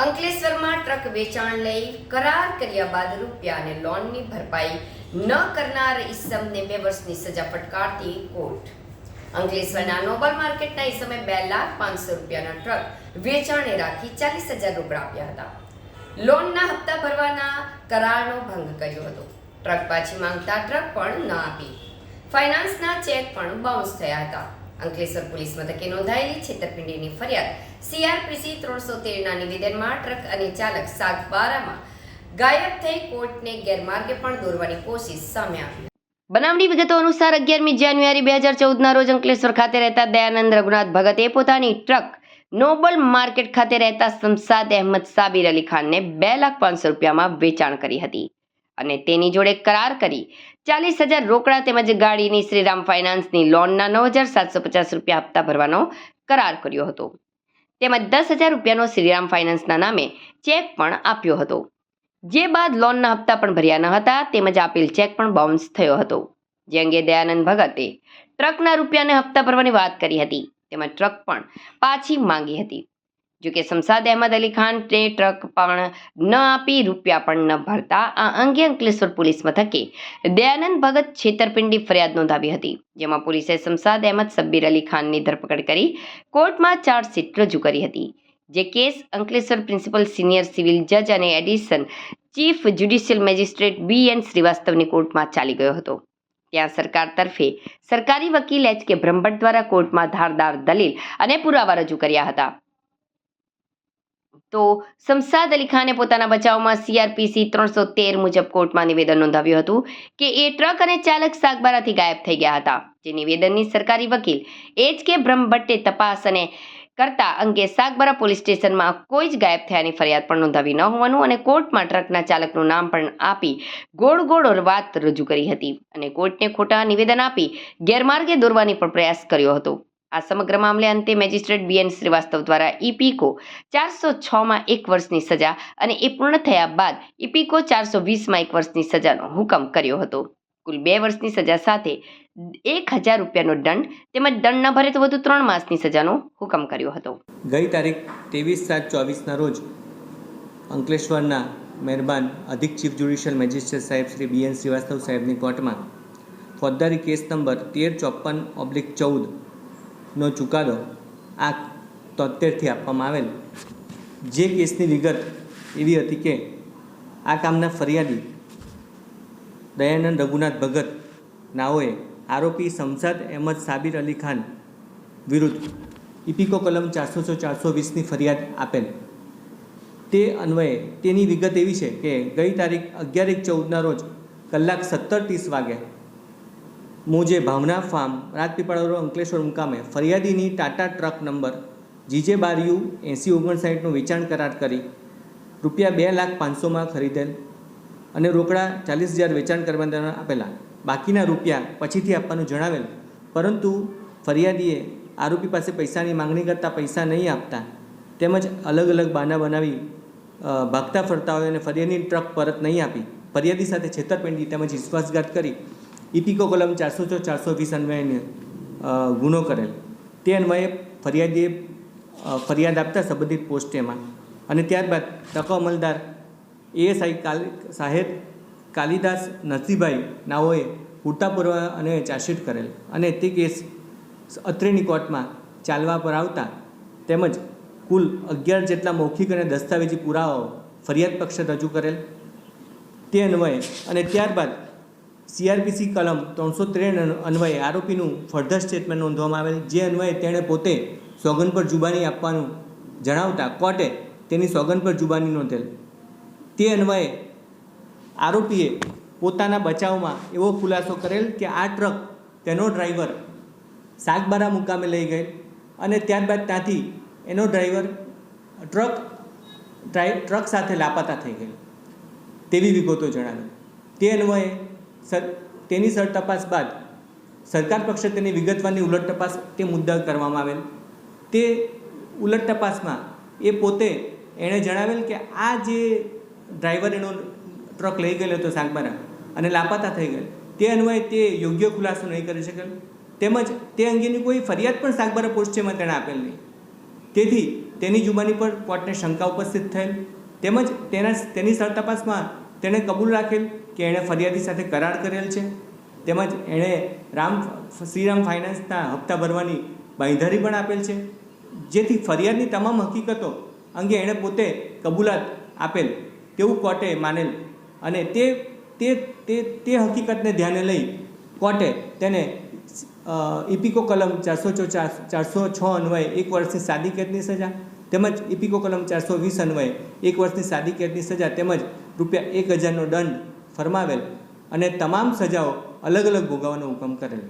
અંકલેશ્વરમાં ટ્રક વેચાણ લઈ કરાર કર્યા બાદ રૂપિયા અને લોનની ભરપાઈ ન કરનાર ઈસમને બે વર્ષની સજા ફટકારતી કોર્ટ. અંકલેશ્વરના નોબલ માર્કેટના ઈસમે બે લાખ પાંચસો રૂપિયાના ટ્રક વેચાણે રાખી ચાલીસ હજાર રોકડા આપ્યા હતા. લોનના હપ્તા ભરવાના કરારનો ભંગ કર્યો હતો. ટ્રક પાછી માંગતા ટ્રક પણ ન આપી. ફાઇનાન્સના ચેક પણ બાઉન્સ થયા હતા. અંકલેશ્વર પોલીસ મથકે નોંધાયેલી છેતરપિંડીની ફરિયાદ. સીઆરપીસી ત્રણસો તેરના નિવેદનમાં ટ્રક અને ચાલક સાગબારામાં ગાયબ થઈ કોર્ટને ગેરમાર્ગે પણ દોરવાની કોશિશ સામે આવી. બનાવની વિગતો અનુસાર અગિયારમી જાન્યુઆરી બે હજાર ચૌદના રોજ અંકલેશ્વર ખાતે રહેતા દયાનંદ રઘુનાથ ભગતે પોતાની ટ્રક નોબલ માર્કેટ ખાતે રહેતા શમસાદ અહેમદ સાબિર અલી ખાનને બે લાખ પાંચસો રૂપિયામાં વેચાણ કરી હતી. અને તેની જોડે કરાર કરી ચાલીસ હજાર રોકડા તેમજ ગાડીની શ્રીરામ ફાઇનાન્સની લોનના નવ હજાર સાતસો પચાસ રૂપિયા હપ્તા ભરવાનો કરાર કર્યો હતો. તેમજ દસ હજાર રૂપિયાનો શ્રીરામ ફાઇનાન્સના નામે ચેક પણ આપ્યો હતો. જે બાદ લોનના હપ્તા પણ ભર્યા ન હતા તેમજ આપેલ ચેક પણ બાઉન્સ થયો હતો. જે અંગે દયાનંદ ભગતે ટ્રકના રૂપિયાને હપ્તા ભરવાની વાત કરી હતી તેમજ ટ્રક પણ પાછી માંગી હતી. જોકે શમશાદ અહેમદ અલી ખાનને ટ્રક પણ ન આપી, રૂપિયા પણ ન ભરતા. આ અંગે અંકલેશ્વર પોલીસ મથકે દયાનંદ ભગત છેતરપિંડી ફરિયાદ નોંધાવી હતી, જેમાં પોલીસે શમશાદ અહેમદ સબ્બીર અલી ખાનની ધરપકડ કરી કોર્ટમાં ચાર્જશીટ રજૂ કરી હતી. જે case Ankleshwar principal senior civil જજ અને addition chief judicial magistrate B N શ્રીવાસ્તવની કોર્ટમાં ચાલી ગયો હતો. ત્યાં સરકાર તરફે સરકારી વકીલ એચ કે બ્રહ્મભટ્ટ દ્વારા કોર્ટમાં ધારદાર દલીલ અને પુરાવા રજૂ કર્યા હતા. તો શમશાદ અલી ખાને પોતાના બચાવમાં સીઆરપીસી ત્રણસો તેર મુજબ કોર્ટમાં નિવેદન નોંધાવ્યું હતું કે એ ટ્રક અને ચાલક સાગબારાથી ગાયબ થઈ ગયા હતા. જે નિવેદનની સરકારી વકીલ એચ કે બ્રહ્મભટ્ટે તપાસ અને કરતા અંગે સાગબારા પોલીસ સ્ટેશનમાં કોઈ જ ગાયબ થયાની ફરિયાદ પણ નોંધાવી ન હોવાનું અને કોર્ટમાં ટ્રકના ચાલકનું નામ પણ આપી ગોળ ગોળ વાત રજૂ કરી હતી અને કોર્ટને ખોટા નિવેદન આપી ગેરમાર્ગે દોરવાની પણ પ્રયાસ કર્યો હતો. આ સમગ્ર મામલે અંતે મેજિસ્ટ્રેટ બીએન શ્રીવાસ્તવ દ્વારા ઇપીકો ચારસો છમાં એક વર્ષની સજા અને એ પૂર્ણ થયા બાદ ઇપીકો ચારસો વીસમાં એક વર્ષની સજાનો હુકમ કર્યો હતો. કુલ બે વર્ષની સજા સાથે એક હજાર રૂપિયાનો દંડ તેમજ દંડ ન ભરે તો વધુ ત્રણ માસની સજાનો હુકમ કર્યો હતો. ગઈ તારીખ ત્રેવીસ સાત ચોવીસના રોજ અંકલેશ્વરના મહેરબાન અધિક ચીફ જ્યુડિશિયલ મેજિસ્ટ્રેટ સાહેબ શ્રી બી એન શ્રીવાસ્તવ સાહેબની કોર્ટમાં ફોજદારી કેસ નંબર તેર ચોપન ઓબ્લિક ચૌદનો ચુકાદો આ તોતેરથી આપવામાં આવેલ. જે કેસની વિગત એવી હતી કે આ કામના ફરિયાદી દયાનંદ રઘુનાથ ભગત નાઓએ આરોપી શમસાદ અહેમદ સાબિર અલી ખાન વિરુદ્ધ ઇપિકો કલમ ચારસો સો ચારસો વીસની ફરિયાદ આપેલ. તે અન્વયે તેની વિગત એવી છે કે ગઈ તારીખ અગિયાર એક ચૌદના રોજ કલાક સત્તર ત્રીસ વાગે મુજે ભાવના ફાર્મ રાજપીપળા અંકલેશ્વર મુકામે ફરિયાદીની ટાટા ટ્રક નંબર જીજે બાર યુ એંસી ઓગણસાઠનું વેચાણ કરાર કરી. રૂપિયા બે લાખ પાંચસોમાં ખરીદેલ અને રોકડા ચાલીસ હજાર વેચાણ કરવા આપેલા. બાકીના રૂપિયા પછીથી આપવાનું જણાવેલ. પરંતુ ફરિયાદીએ આરોપી પાસે પૈસાની માંગણી કરતાં પૈસા નહીં આપતા તેમજ અલગ અલગ બાના બનાવી ભાગતા ફરતા હોય અને ફરિયાદીની ટ્રક પરત નહીં આપી. ફરિયાદી સાથે છેતરપિંડી તેમજ વિશ્વાસઘાત કરી ઇપિકો કલમ ચારસો છ ચારસો વીસ અન્વયે ગુનો કરેલ. તે અન્વયે ફરિયાદીએ ફરિયાદ આપતા સંબંધિત પોસ્ટેમાં અને ત્યારબાદ તકો અમલદાર એએસઆઈ કાલ, સાહેબ કાલિદાસ નસીભાઈ નાઓએ પૂરતા પૂર્વ અને ચાર્જશીટ કરેલ. અને તે કેસ અત્રેની કોર્ટમાં ચાલવા પર આવતા તેમજ કુલ અગિયાર જેટલા મૌખિક અને દસ્તાવેજી પુરાવાઓ ફરિયાદ પક્ષે રજૂ કરેલ. તે અન્વયે અને ત્યારબાદ સીઆરપીસી કલમ ત્રણસો ત્રેણ અન્વયે આરોપીનું ફર્ધર સ્ટેટમેન્ટ નોંધવામાં આવેલ, જે અન્વયે તેણે પોતે સોગન પર જુબાની આપવાનું જણાવતા કોર્ટે તેની સોગન પર જુબાની નોંધેલ. તે અન્વયે આરોપીએ પોતાના બચાવમાં એવો ખુલાસો કરેલ કે આ ટ્રક તેનો ડ્રાઈવર સાગબારા મુકામે લઈ ગઈ અને ત્યારબાદ ત્યાંથી એનો ડ્રાઈવર ટ્રક ટ્રક સાથે લાપતા થઈ ગઈ તેવી વિગતો જણાવી. તે અન્વયે સર, તેની સર તપાસ બાદ સરકાર પક્ષે તેની વિગતવારની ઉલટ તપાસ તે મુદ્દા કરવામાં આવેલ. તે ઉલટ તપાસમાં એ પોતે એણે જણાવેલ કે આ જે ડ્રાઈવર એનો ટ્રક લઈ ગયેલો હતો સાગબારા અને લાપતા થઈ ગયેલ, તે અન્વયે તે યોગ્ય ખુલાસો નહીં કરી શકેલ. તેમજ તે અંગેની કોઈ ફરિયાદ પણ સાગબારા પોસ્ટેમાં તેણે આપેલ નહીં. તેથી તેની જુબાની પર કોર્ટને શંકા ઉપસ્થિત થયેલ. તેમજ તેના, તેની સરતપાસમાં તેણે કબૂલ રાખેલ કે એણે ફરિયાદી સાથે કરાર કરેલ છે. તેમજ એણે રામ શ્રીરામ ફાઇનાન્સના હપ્તા ભરવાની બાંધારી પણ આપેલ છે. જેથી ફરિયાદની તમામ હકીકતો અંગે એણે પોતે કબૂલાત આપેલ તેવું કોર્ટે માનેલ અને તે તે તે તે હકીકતને ધ્યાને લઈ કોર્ટે તેને ઇપિકો કલમ ચારસો ચારસો છ અન્વયે એક વર્ષની સાદી કેદની સજા તેમજ ઇપિકો કલમ ચારસો વીસ અન્વયે એક વર્ષની સાદી કેદની સજા તેમજ રૂપિયા એક હજારનો દંડ ફરમાવેલ અને તમામ સજાઓ અલગ અલગ ભોગવવાનો હુકમ કરેલ.